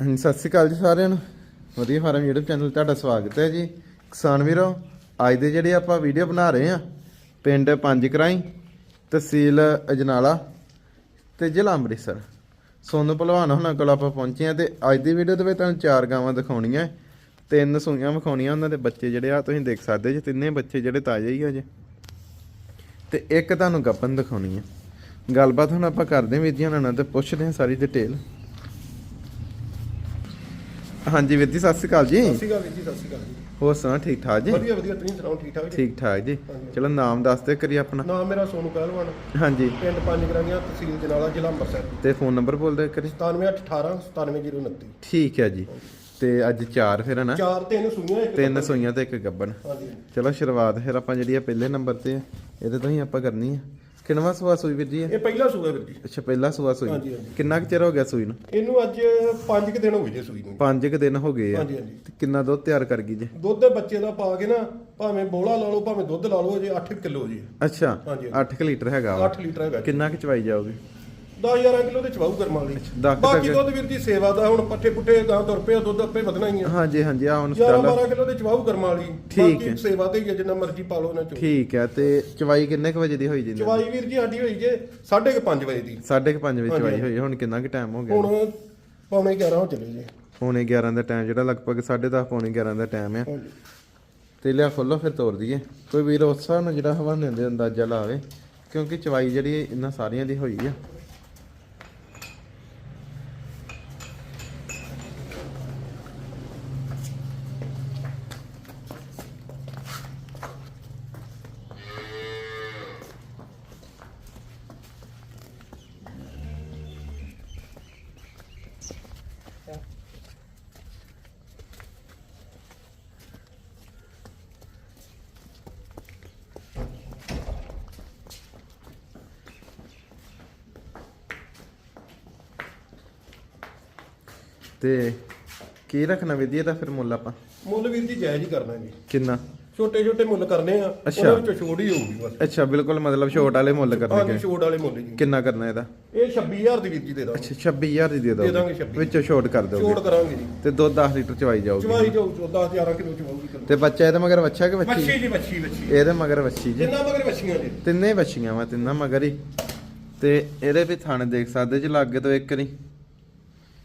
ਹਾਂਜੀ, ਸਤਿ ਸ਼੍ਰੀ ਅਕਾਲ ਜੀ ਸਾਰਿਆਂ ਨੂੰ। ਵਧੀਆ ਫਾਰਮ YouTube ਚੈਨਲ ਤੁਹਾਡਾ ਸਵਾਗਤ ਹੈ ਜੀ। ਕਿਸਾਨ ਵੀਰੋ, ਅੱਜ ਦੇ ਜਿਹੜੇ ਆਪਾਂ ਵੀਡੀਓ ਬਣਾ ਰਹੇ ਆ ਪਿੰਡ ਪੰਜ ਕਰਾਈ ਤਹਿਸੀਲ ਅਜਨਾਲਾ ਤੇ ਜ਼ਿਲ੍ਹਾ ਅੰਮ੍ਰਿਤਸਰ। ਸੋਨੂੰ ਭਲਵਾਨ ਉਹਨਾਂ ਕੋਲ ਆਪਾਂ ਪਹੁੰਚੇ ਆ ਤੇ ਅੱਜ ਦੀ ਵੀਡੀਓ ਦੇ ਵਿੱਚ ਤੁਹਾਨੂੰ ਚਾਰ ਗਾਵਾਂ ਦਿਖਾਉਣੀਆਂ ਤਿੰਨ ਸੂਈਆਂ ਵਿਖਾਉਣੀਆਂ ਉਹਨਾਂ ਦੇ ਬੱਚੇ ਜਿਹੜੇ ਆ, ਤੁਸੀਂ ਦੇਖ ਸਕਦੇ ਜੀ, ਤਿੰਨੇ ਬੱਚੇ ਜਿਹੜੇ ਤਾਜ਼ੇ ਹੀ ਆ ਜੇ। ਤੇ ਇੱਕ ਤੁਹਾਨੂੰ ਗੱਪਨ ਦਿਖਾਉਣੀ ਆ ਗੱਲਬਾਤ ਹੁਣ ਆਪਾਂ ਕਰਦੇ ਹਾਂ ਵੀਰ ਜੀ ਉਹਨਾਂ ਨਾਲ ਤੇ ਪੁੱਛਦੇ ਹਾਂ ਸਾਰੀ ਡਿਟੇਲ ਹਾਂਜੀ ਵੀਰ ਜੀ ਸਤਿ ਸ਼੍ਰੀ ਅਕਾਲ ਜੀ। ਸਤਿ ਸ਼੍ਰੀ ਅਕਾਲ ਵੀਰ ਜੀ ਸਤਿ ਸ਼੍ਰੀ ਅਕਾਲ ਜੀ। ਹੋਰ ਸੁਣਾ ਠੀਕ ਠਾਕ ਜੀ? ਵਧੀਆ ਵਧੀਆ ਤੁਸੀਂ ਸੁਣਾਓ ਠੀਕ ਠਾਕ ਜੀ? ਠੀਕ ਠਾਕ ਜੀ। ਹਾਂਜੀ। ਚਲੋ ਨਾਮ ਦੱਸ ਦੇ ਕਰੀ ਆਪਣਾ। ਨਾਮ ਮੇਰਾ ਸੋਨੂ ਪਹਿਲਵਾਨ। ਹਾਂਜੀ। ਪਿੰਡ ਪੰਜ ਗਰਾਂਆਂ ਤਹਿਸੀਲ ਜਨਾਲਾ ਜ਼ਿਲ੍ਹਾ ਅੰਮ੍ਰਿਤਸਰ। ਤੇ ਫੋਨ ਨੰਬਰ ਬੋਲ ਦੇ ਕਰੀ 97818 97029 ਠੀਕ ਹੈ ਜੀ। ਤੇ ਅੱਜ ਚਾਰ ਫਿਰ ਹੈ ਨਾ ਚਾਰ ਤਿੰਨ ਸੂਈਆਂ ਇੱਕ ਤਿੰਨ। ਸੂਈਆਂ ਤੇ ਇੱਕ ਗੱਬਨ ਹਾਂਜੀ ਚਲੋ ਸ਼ੁਰੂਆਤ ਫਿਰ ਆਪਾਂ ਜਿਹੜੀ ਆ ਪਹਿਲੇ ਨੰਬਰ ਤੇ ਇਹਦੇ ਤੋਂ ਹੀ ਆਪਾਂ ਕਰਨੀ ਆ। ਕਿੰਨਵਾ ਸੂਆ ਸੂਈ ਵੀਰ ਜੀ ਇਹ? ਇਹ ਪਹਿਲਾ ਸੂਆ ਵੀਰ ਜੀ। ਅੱਛਾ ਪਹਿਲਾ ਸੂਆ ਸੂਈ। ਹਾਂਜੀ। ਕਿੰਨਾ ਕੁ ਚਿਰ ਹੋ ਗਿਆ ਸੂਈ ਨੂੰ? ਇਹਨੂੰ ਅੱਜ 5 ਕੁ ਦਿਨ ਹੋ ਗਏ ਜੇ ਸੂਈ ਨੂੰ। ਪੰਜ ਕੁ ਦਿਨ ਹੋ ਗਏ ਆ। ਹਾਂਜੀ ਹਾਂਜੀ। ਤੇ ਕਿੰਨਾ ਦੁੱਧ ਤਿਆਰ ਕਰ ਗਈ ਜੀ? ਦੁੱਧ ਦੇ ਬੱਚੇ ਦਾ ਪਾ ਕੇ ਨਾ ਭਾਵੇਂ ਬੋਲਾ ਲਾ ਲਓ ਭਾਵੇਂ ਦੁੱਧ ਲਾ ਲਓ ਜੇ 8 ਕਿਲੋ ਜੀ। ਅੱਛਾ ਹਾਂਜੀ। 8 ਲੀਟਰ ਹੈਗਾ ਵਾ। 8 ਲੀਟਰ ਹੈਗਾ ਕਿੰਨਾ ਕੁ ਚਵਾਈ ਜਾਊਗੀ? 10 11 ਕਿਲੋ ਦੇ ਚਵਾਊ ਕਰਮਾਂ ਲਈ ਦਸ ਕੁ ਬਾਕੀ ਤੱਕ- ਦੁੱਧ ਵੀਰ ਜੀ ਸੇਵਾ ਦਾ ਹੁਣ ਪੱਠੇ ਪੁੱਠੇ ਗਾਂ ਤੁਰ ਪਿਆ ਦੁੱਧ ਆਪੇ ਵਧਣਾ ਹੀ ਆ। ਹਾਂਜੀ ਹਾਂਜੀ ਆ ਹੁਣ 11 ਸਟਾਲ 12 ਕਿਲੋ ਦੇ ਚਵਾਊ ਕਰਮਾਂ ਵਾਲੀ। ਠੀਕ ਬਾਕੀ ਹੈ। ਸੇਵਾ ਤੇ ਹੀ ਆ, ਜਿੰਨਾ ਮਰਜ਼ੀ ਪਾ ਲਓ ਇਹਨਾਂ ਚੋਂ। ਠੀਕ ਹੈ ਤੇ ਚਵਾਈ ਕਿੰਨੇ ਕੁ ਵਜੇ ਦੀ ਹੋਈ ਜੀ ਇਹਨਾਂ ਦੀ? ਚਵਾਈ ਵੀਰ ਜੀ ਸਾਡੀ ਹੋਈ ਜੇ 5:30 ਵਜੇ ਦੀ। ਸਾਢੇ ਕੁ ਪੰਜ ਵਜੇ ਚਵਾਈ ਹੋਈ ਹੁਣ ਕਿੰਨਾ ਕੁ ਟਾਈਮ ਹੋ ਗਿਆ? ਹੁਣ ਪੌਣੇ 11 ਹੋ ਚਲੇ ਜੀ। ਪੌਣੇ 11 ਦਾ ਟਾਈਮ ਜਿਹੜਾ ਲਗਭਗ 10:30 ਪੌਣੇ 11 ਦਾ ਟਾਈਮ ਆ। ਹਾਂਜੀ। ਤੇ ਲਿਆ ਖੋਲੋ ਫਿਰ ਤੋੜ ਦਈਏ। ਕੋਈ ਵੀਰ ਉਸ ਹਿਸਾਬ ਨਾਲ ਜਿਹੜਾ ਹਵਾਨੇ ਦੇ ਅੰਦਾਜ਼ਾ ਲਾਵੇ ਕਿਉਂਕਿ ਚਵਾਈ ਜਿਹੜੀ ਇਹਨਾਂ ਸਾਰੀਆਂ ਦੀ ਹੋਈ ਆ। ਤੇ ਕੀ ਰੱਖਣਾ ਵਿਧੀ ਦਾ ਫਿਰ ਮੁੱਲ ਆਪਾਂ। ਮੁੱਲ ਵੀਰ ਜੀ ਜਾਇਜ਼ ਹੀ ਕਰਨਾ ਜੀ। ਕਿੰਨਾ? ਛੋਟੇ ਛੋਟੇ ਮੁੱਲ ਕਰਨੇ ਆ ਅੱਛਾ। ਉਹਨਾਂ ਵਿੱਚੋਂ ਹੀ ਹੋਊਗੀ ਬਸ। ਅੱਛਾ ਬਿਲਕੁਲ ਮਤਲਬ ਛੋਟ ਵਾਲੇ ਮੁੱਲ ਹਾਂਜੀ ਕਰਨਗੇ। ਛੋੜ ਵਾਲੇ ਮੁੱਲ ਜੀ। ਕਿੰਨਾ ਕਰਨਾ ਇਹਦਾ? ਇਹ 26000 ਦੀ ਵੀਰ ਜੀ ਦੇ ਦਾਂਗੇ। ਅੱਛਾ 26000 ਦੀ ਦੇ ਦੇ ਦਾਂਗੇ। ਦੋਗੇ 26 ਵਿੱਚੋਂ ਛੋਟ ਕਰ ਦੋਗੇ ਛੋੜ ਕਰਾਂਗੇ ਜੀ। ਤੇ ਦੁੱਧ 10 ਲੀਟਰ ਚਵਾਈ ਜਾਊਗੀ। ਚਵਾਈ ਜੋ 10 11 ਕਿਲੋ ਚਵਾਊਗੀ ਕਰਨੀ। ਤੇ ਬੱਚਾ ਇਹਦੇ ਮਗਰ ਵੱਛਾ ਕਿ ਵੱਛੀ? ਵੱਛੀ ਜੀ ਵੱਛੀ ਵੱਛੀ। ਇਹਦੇ ਮਗਰ ਵੱਛੀ ਜੀ। ਜਿੰਨਾ ਮਗਰ ਵੱਛੀਆਂ ਜੀ। ਤਿੰਨੇ ਵੱਛੀਆਂ ਵਾ ਤਿੰਨਾਂ ਮਗਰ ਹੀ। ਤੇ ਇਹਦੇ ਵੀ ਥਣ ਦੇਖ ਸਕਦੇ ਜੀ ਲਾਗੇ ਤੋਂ ਇੱਕ ਨਹੀਂ।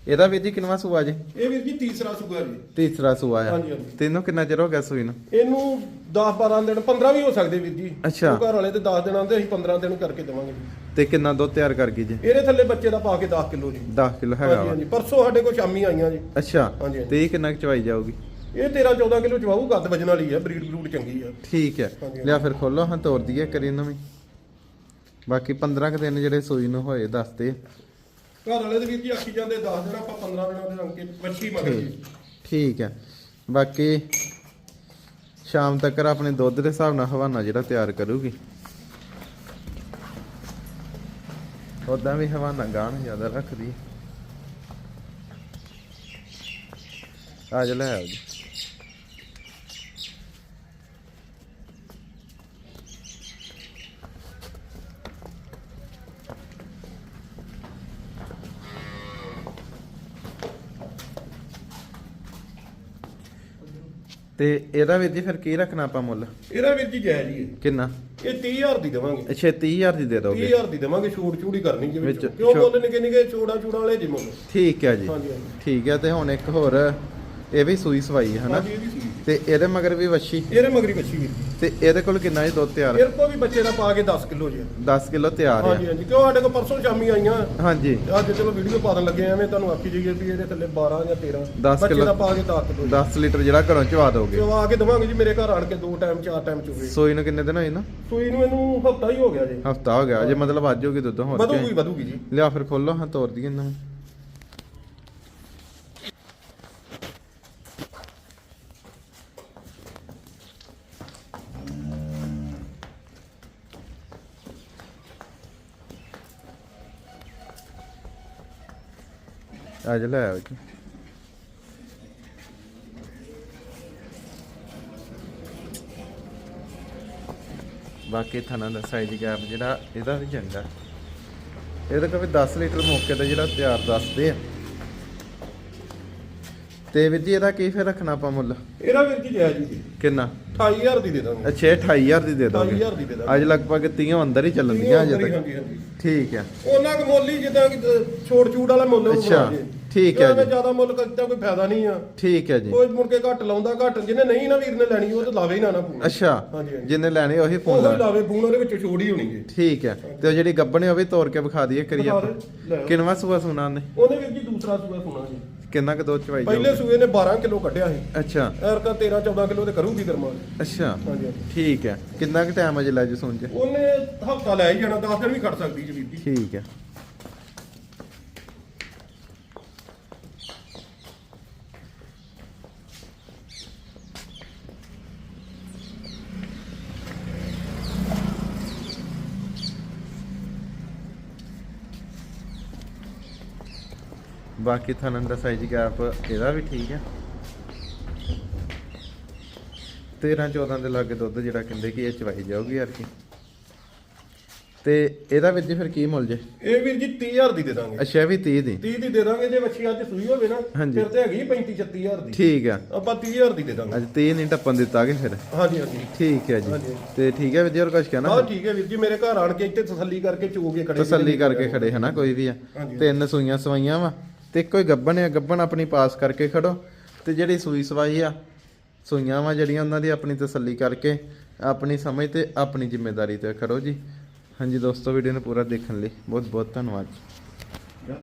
ਇਹਦਾ ਵੀ ਜੀ ਕਿੰਨਵਾ ਸੂਆ ਜੀ? ਇਹ ਵੀਰ ਜੀ ਤੀਸਰਾ ਸੂਆ ਜੀ। ਤੀਸਰਾ ਸੂਆ ਆ। ਹਾਂਜੀ, ਹਾਂਜੀ। ਤੈਨੂੰ ਕਿੰਨਾ ਚਿਰ ਹੋ ਗਿਆ ਸੂਈ ਨੂੰ? ਇਹਨੂੰ 10 12 ਦਿਨ 15 ਵੀ ਹੋ ਸਕਦੇ ਵੀਰ ਜੀ। ਅੱਛਾ। ਉਹ ਘਰ ਵਾਲੇ ਤੇ 10 ਦਿਨਾਂ ਦੇ ਅਸੀਂ 15 ਦਿਨ ਕਰਕੇ ਦੇਵਾਂਗੇ। ਜੀ ਤੇ ਕਿੰਨਾ ਦੁੱਧ ਤਿਆਰ ਕਰ ਗਈ ਜੀ? ਇਹਦੇ ਥੱਲੇ ਬੱਚੇ ਦਾ ਪਾ ਕੇ 10 ਕਿਲੋ ਜੀ। 10 ਕਿਲੋ ਹੈਗਾ ਹਾਂਜੀ ਵਾ। ਹਾਂਜੀ। ਪਰਸੋਂ ਸਾਡੇ ਕੋਲ ਸ਼ਾਮੀ ਆਈਆਂ ਜੀ। ਅੱਛਾ। ਹਾਂਜੀ, ਹਾਂਜੀ। ਤੇ ਇਹ ਕਿੰਨਾ ਕੁ ਚਵਾਈ ਜਾਊਗੀ? ਇਹ 13 14 ਕਿਲੋ ਚਵਾਊ ਗੱਦ ਵਜਣ ਵਾਲੀ ਹੈ ਬਰੀਡ ਬਰੂਡ ਚੰਗੀ ਆ। ਠੀਕ ਹੈ। ਹਾਂਜੀ। ਲਿਆ ਫਿਰ ਖੋਲੋ ਹਾਂ ਤੋੜ ਦਈਏ ਕਰੀ ਇਹਨਾਂ ਵੀ। ਬਾਕੀ 15 ਕੁ ਦਿਨ ਜਿਹੜੇ ਸੂਈ ਨੂੰ ਹੋਏ ਦੱਸਦੇ ਘਰ ਵਾਲੇ ਦੇ ਵੀਰ ਜੀ ਆਖੀ ਜਾਂਦੇ 10 ਦਿਨ ਆਪਾਂ 15 ਦਿਨਾਂ ਦੇ ਰੰਗ ਕੇ ਵੱਛੀ ਮਗਰ ਜੀ ਠੀਕ ਹੈ। ਬਾਕੀ ਸ਼ਾਮ ਤੱਕ ਆਪਣੇ ਦੁੱਧ ਦੇ ਹਿਸਾਬ ਨਾਲ ਹਵਾਨਾ ਜਿਹੜਾ ਤਿਆਰ ਕਰੂਗੀ। ਉਦਾਂ ਵੀ ਹਵਾਨਾ ਗਾਣ ਜ਼ਿਆਦਾ ਰੱਖਦੀ। ਆ ਜਾ ਲੈ ਆਓ ਜੀ। ਤੇ ਇਹਦਾ ਵੀਰ ਜੀ ਫਿਰ ਕੀ ਰੱਖਣਾ ਆਪਾਂ ਮੁੱਲ? ਇਹਦਾ ਵੀਰ ਜੀ ਜਾਇਜ਼ ਹੀ ਹੈ ਕਿੰਨਾ? ਇਹ 30000 ਦੀ ਦੇਵਾਂਗੇ। ਅੱਛਾ 30000 ਦੀ ਦੇ ਦੋਗੇ 30000 ਦੀ ਦੇਵਾਂਗੇ ਛੂਟ ਛੂੜੀ ਕਰਨੀ ਜੀ ਵਿੱਚ ਕਿਉਂ ਮੁੱਲ ਨਿੱਕੇ ਨਿੱਕੇ ਛੋੜਾ ਛੂੜਾ ਵਾਲੇ ਜੀ ਮੁੱਲ? ਠੀਕ ਹੈ ਜੀ। ਹਾਂਜੀ ਹਾਂਜੀ। ਠੀਕ ਹੈ ਤੇ ਹੁਣ ਇੱਕ ਹੋਰ ਇਹ ਵੀ ਸੂਈ ਸਵਾਈ ਹੈ ਹਨਾ? ਹਾਂਜੀ ਇਹ ਵੀ ਸੀ ਤੇ ਇਹਦੇ ਮਗਰ ਵੀ ਵੱਛੀ? ਇਹਦੇ ਮਗਰੀ ਵੱਛੀ ਵੀਰ ਜੀ ਤੇ ਇਹਦੇ ਕੋਲ ਕਿੰਨਾ ਜੀ ਦੁੱਧ ਤਿਆਰ? ਇਹਦੇ ਕੋਲ ਵੀ ਬੱਚੇ ਦਾ ਪਾ ਕੇ 10 ਕਿਲੋ ਜੀ। 10 ਕਿਲੋ ਤਿਆਰ ਹਾਂਜੀ ਹੈ ਹਾਂਜੀ। ਕਿਉਂ ਸਾਡੇ ਕੋਲ ਪਰਸੋਂ ਸ਼ਾਮੀ ਆਈਆਂ? ਹਾਂਜੀ। ਤੇ ਅੱਜ ਚਲੋ ਵੀਡੀਓ ਪਾਉਣ ਲੱਗੇ ਐਵੇਂ ਤੁਹਾਨੂੰ ਆਖੀ ਜਾਈਏ ਵੀ ਇਹਦੇ ਥੱਲੇ 12 ਜਾਂ 13 ਦਸ ਬੱਚੇ ਕਿਲੋ। ਦਾ ਪਾ ਕੇ 10 ਕਿਲੋ 10 ਲੀਟਰ ਜਿਹੜਾ ਘਰੋਂ ਚਵਾ ਦੋਗੇ। ਚਵਾ ਕੇ ਦਵਾਂਗੇ ਜੀ ਮੇਰੇ ਘਰ ਆਣ ਕੇ ਦੋ ਟਾਈਮ ਚਾਰ ਟਾਈਮ ਚੁਗੇ। ਸੂਈ ਨੂੰ ਕਿੰਨੇ ਦਿਨ ਹੋਏ ਨਾ? ਸੂਈ ਨੂੰ ਇਹਨੂੰ ਹਫਤਾ ਹੀ ਹੋ ਗਿਆ ਜੀ। ਹਫਤਾ ਹੋ ਗਿਆ ਜੇ ਮਤਲਬ ਅੱਜ ਹੋ ਦੁੱਧ ਹੋਰ ਵਧੂਗੀ ਵਧੂਗੀ ਜੀ। ਲਿਆ ਫਿਰ ਖੋਲੋ ਹਾਂ ਤੋੜ ਦਈਏ ਇਹਨਾਂ ਨੂੰ। ਅੱਜ ਲੈ ਆਓ ਜੀ। ਬਾਕੀ ਥਣਾ ਦਾ ਸਾਈਜ਼ ਗੈਪ ਜਿਹੜਾ, ਇਹਦਾ ਵੀ ਚੰਗਾ। ਇਹਦਾ ਕੋਲ ਵੀ 10 ਲੀਟਰ ਮੌਕੇ ਤੇ ਜਿਹੜਾ ਤਿਆਰ ਦੱਸਦੇ ਆ। ਤੇ ਵੀਰ ਜੀ ਇਹਦਾ ਕੀ ਫਿਰ ਰੱਖਣਾ ਆਪਾਂ ਮੁੱਲ? ਇਹਦਾ ਵੀਰ ਜੀ ਜਾਇਜ਼ ਜੀ। ਕਿੰਨਾ? 28000 ਦੀ ਦੇ ਦਾਂਗੇ। ਅੱਛਾ ਇਹ 28000 ਦੀ ਦੇ ਦੋਗੇ। 28000 ਦੀ ਦੇ ਦਾਂਗੇ। ਅੱਜ ਲਗਭਗ 30 ਅੰਦਰ ਹੀ ਚੱਲਣਗੀਆਂ ਅਜੇ ਤੱਕ। ਠੀਕ ਹੈ ਉਹਨਾਂ ਕੁ ਮੁੱਲ ਹੀ ਜਿੱਦਾਂ ਕਿ ਛੋੜ ਛੂੜ ਵਾਲਾ ਮੁੱਲ ਅੱਛਾ। ਠੀਕ ਹੈ ਜੀ। ਜ਼ਿਆਦਾ ਮੁੱਲ ਕਰਦਾ ਕੋਈ ਫਾਇਦਾ ਨਹੀਂ ਆ। ਠੀਕ ਹੈ ਜੀ। ਕੋਈ ਮੁੜ ਕੇ ਘੱਟ ਲਾਉਂਦਾ ਘੱਟ ਜਿਹਨੇ ਨਹੀਂ ਨਾ ਵੀਰ ਨੇ ਲੈਣੀ ਉਹ ਤਾਂ ਲਾਵੇ ਹੀ ਨਾ ਨਾ ਫੋਨ। ਅੱਛਾ। ਜਿੰਨੇ ਲੈਣੇ ਉਹੀ ਫੋਨ ਉਹ ਲਾ ਲਾਵੇ ਫੋਨ ਉਹਦੇ ਵਿੱਚ ਛੋੜ ਹੀ ਹੋਣੀ ਜੀ। ਠੀਕ ਹੈ ਤੇ ਉਹ ਜਿਹੜੀ ਗੱਬਣੇ ਉਹ ਵੀ ਤੋੜ ਕੇ ਵਿਖਾ ਦਈਏ ਕਰੀਏ ਦਿਖਾ ਆਪਾਂ। ਕਿੰਨਵਾ ਸੂਆ ਸੁਣਾ ਨੇ ਉਹਨੇ ਵੀਰ ਜੀ ਦੂਸਰਾ ਸੂਆ ਸੁਣਾ ਜੀ। ਕਿੰਨਾ ਕੁ ਦੋ ਚਵਾਈ ਪਹਿਲੇ? ਸੂਏ ਨੇ 12 ਕਿਲੋ ਕੱਢਿਆ ਸੀ। ਅੱਛਾ। ਐਰਕਾ 13 14 ਕਿਲੋ ਤੇ ਕਰੂਗੀ ਗਰਮਾ ਅੱਛਾ। ਹਾਂਜੀ ਠੀਕ ਹੈ। ਕਿੰਨਾ ਕੁ ਟਾਈਮ ਅਜੇ ਲੈ ਜੀ ਸੁਣ ਚ? ਉਹਨੇ ਹਫਤਾ ਲੈ ਹੀ ਜਾਣਾ 10 ਦਿਨ ਵੀ ਖੜ ਸਕਦੀ ਜੀ ਜੀ ਠੀਕ ਹੈ। ਬਾਕੀ ਥਣਨ ਦਾ ਸਾਈਜ਼ ਗੈਪ ਇਹਦਾ ਵੀ ਠੀਕ ਹੈ 13 14 ਦੇ ਲਾਗੇ ਦੁੱਧ ਜਿਹੜਾ ਕਹਿੰਦੇ ਕਿ ਇਹ ਚਵਾਈ ਜਾਊਗੀ ਯਾਰ ਕੀ। ਤੇ ਇਹਦਾ ਵਿੱਚ ਜੀ ਫਿਰ ਕੀ ਮੁੱਲ ਜੇ? ਇਹ ਵੀਰ ਜੀ 30000 ਦੀ ਦੇ ਦਾਂਗੇ। ਅੱਛਾ ਵੀ 30 ਦੀ। 30 ਦੀ ਦੇ ਦਾਂਗੇ ਜੇ ਮੱਛੀ ਅੱਜ ਸੂਈ ਹੋਵੇ ਨਾ ਹਾਂਜੀ। ਫਿਰ ਤੇ ਹੈਗੀ 35 36000 ਦੀ। ਠੀਕ ਆ। ਆਪਾਂ 30000 ਦੀ ਦੇ ਦਾਂਗੇ। ਅੱਜ 30 ਨਹੀਂ ਟੱਪਣ ਦਿੱਤਾ ਕਿ ਫਿਰ। ਹਾਂਜੀ ਹਾਂਜੀ। ਠੀਕ ਹੈ ਜੀ। ਹਾਂਜੀ। ਤੇ ਠੀਕ ਹੈ ਵਿਜੇ ਹੋਰ ਕੁਝ ਕਹਿਣਾ? ਹਾਂ ਠੀਕ ਹੈ ਵੀਰ ਜੀ ਮੇਰੇ ਘਰ ਆਣ ਕੇ ਇੱਥੇ ਤਸੱਲੀ ਕਰਕੇ ਚੋ ਕੇ ਖੜੇ ਤਸੱਲੀ ਕਰਕੇ ਖੜੇ ਹਨਾ ਕੋਈ ਵੀ ਆ। ਹਾਂਜੀ। ਤਿੰਨ ਸੂਈਆਂ ਸਵਾਈਆਂ ਵਾ। ਤੇ ਹੀ ਗੱਬਣ ਆ, ਗੱਬਣ ਆਪਣੀ ਪਾਸ ਕਰਕੇ ਖੜੋ ਤੇ ਜਿਹੜੀ ਸੂਈ ਸਵਾਈ ਆ, ਸੂਈਆਂ ਵਾ ਜਿਹੜੀਆਂ ਉਹਨਾਂ ਦੀ ਆਪਣੀ ਤਸੱਲੀ ਕਰਕੇ, ਆਪਣੀ ਸਮਝ ਤੇ ਆਪਣੀ ਜ਼ਿੰਮੇਵਾਰੀ ਤੇ ਖੜੋ ਜੀ। ਹਾਂਜੀ ਦੋਸਤੋ ਵੀਡੀਓ ਨੂੰ ਪੂਰਾ ਦੇਖਣ ਲਈ ਬਹੁਤ ਬਹੁਤ ਧੰਨਵਾਦ